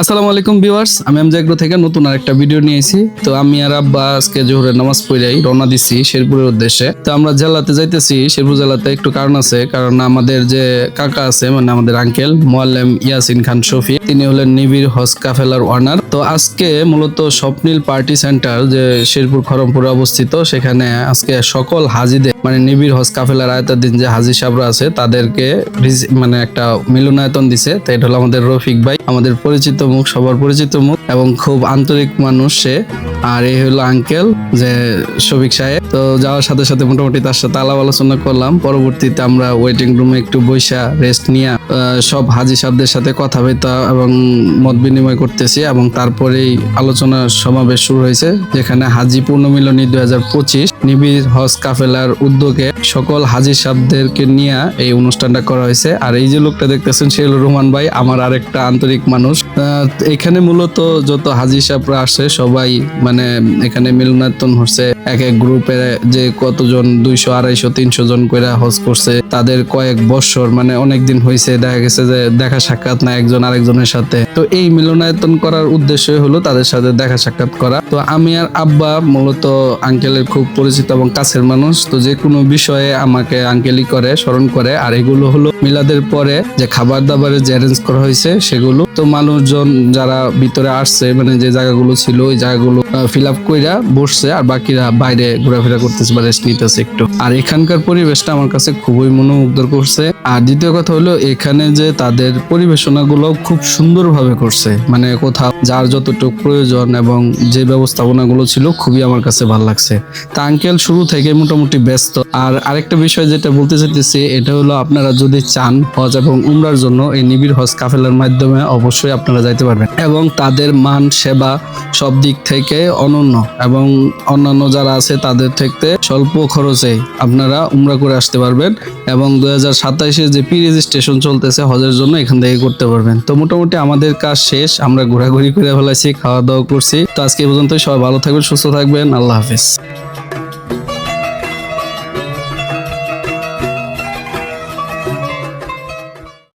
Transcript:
আসসালামু আলাইকুম ভিউয়ার্স, আমি আমজাগ্রো থেকে নতুন আরেকটা ভিডিও নিয়ে এসেছি তো আমি আর আব্বা আজকে জোহরের নামাজ পড়াই রওনা দিছি শেরপুরের উদ্দেশ্যে। তো আমরা জেলাতে যাইতেছি, শেরপুর জেলাতে একটু কারণ আছে, কারণ আমাদের যে কাকা আছে মানে আমাদের আঙ্কেল মোয়াল্লেম ইয়াসিন খান শফি, তিনি হলেন নিবিড় হজ কাফেলার ওয়ার্নার। তো আজকে মূলত স্বপ্নিল পার্টি সেন্টার, যে শেরপুর খরমপুরে অবস্থিত, সেখানে আজকে সকল হাজিদের মানে নিবিড় হজ কাফেলার আয়তাধীন যে হাজি সাহরা আছে, তাদেরকে মানে একটা মিলনায়তন দিছে। তো এটা হলো আমাদের রফিক ভাই, আমাদের পরিচিত মুখ, সবার পরিচিত মুখ। এবং খুব আন্তরিক মানুষ সে। আর এই হলো আঙ্কেল যে শফিক সাহেব। তো যাওয়ার সাথে সাথে মোটামুটি তার সাথে আলাপ আলোচনা করলাম। পরবর্তীতে আমরা ওয়েটিং রুমে একটু বৈশা রেস্ট নিয়ে সব হাজি সাহেবদের সাথে কথা বার্তা এবং মত বিনিময় করতেছি এবং তারপরেই আলোচনা সমাবেশ শুরু হয়েছে, যেখানে হাজি পূর্ণমিলনী দুই হাজার পঁচিশ, নিবিড় হজ কাফেলার উদ্যোগে সকল হাজি সাহেবদেরকে নিয়ে এই অনুষ্ঠানটা করা হয়েছে। আর এই যে লোকটা দেখতেছেন, সে হলো রোমান ভাই, আমার আরেকটা আন্তরিক মানুষ। এখানে মূলত যত হাজি সাহেবরা আসে সবাই মানে এখানে মিলনায়তন হচ্ছে। এক এক গ্রুপে যে কতজন, দুইশো, আড়াইশো, তিনশো জন করে হজ করছে। তাদের কয়েক বছর মানে অনেক দিন হয়েছে দেখা গেছে যে দেখা সাক্ষাৎ না একজন আরেকজনের সাথে। তো এই মিলনায়তন করার উদ্দেশ্যই হলো তাদের সাথে দেখা সাক্ষাৎ করা। তো আমি আর আব্বা মূলত আঙ্কেলের খুব পরিচিত এবং কাছের মানুষ। তো যে কোনো বিষয়ে আমাকে আঙ্কেলই করে, স্মরণ করে। আর এগুলো হলো মিলাদের পরে যে খাবার দাবারের যে অ্যারেঞ্জ করা হয়েছে, সেগুলো। তো মানুষজন যারা ভিতরে আসছে মানে যে জায়গাগুলো ছিল, ওই জায়গাগুলো ফিল আপ কইরা বসছে আর বাকিরা বাইরে ঘোরাফেরা করতেছে বা রেস্ট নিতেছে একটু। আর এখানকার পরিবেশটা আমার কাছে খুবই মনোমুগ্ধ করছে। আর দ্বিতীয় কথা হলো, এখানে যে তাদের পরিবেশনাগুলো খুব সুন্দরভাবে করছে। মানে কোথাও যার যতটুকু প্রয়োজন এবং যে ব্যবস্থাপনাগুলো ছিল, খুবই আমার কাছে ভালো লাগছে। তা আঙ্কেল শুরু থেকে মোটামুটি ব্যস্ত। আর আরেকটা বিষয় যেটা বলতে চাইতেছি, এটা হলো আপনারা যদি চান হজ এবং উমরার জন্য, এই নিবিড় হজ কাফেলার মাধ্যমে অবশ্যই আপনারা যাইতে পারবেন। এবং তাদের মান, সেবা সব দিক থেকে অনন্য এবং অন্যান্য যারা আছে তাদের থেকে স্বল্প খরচে আপনারা উমরা করে আসতে পারবেন এবং দু হাজার সাতাইশে যে পি রেজিস্ট্রেশন চলতেছে হজের জন্য এখান থেকে করতে পারবেন। তো মোটামুটি আমাদের কাজ শেষ, আমরা ঘোরাঘুরি করে ফেলাইছি খাওয়া দাওয়া করছি। তো আজকে পর্যন্ত সবাই ভালো থাকবেন, সুস্থ থাকবেন, আল্লাহ হাফিজ।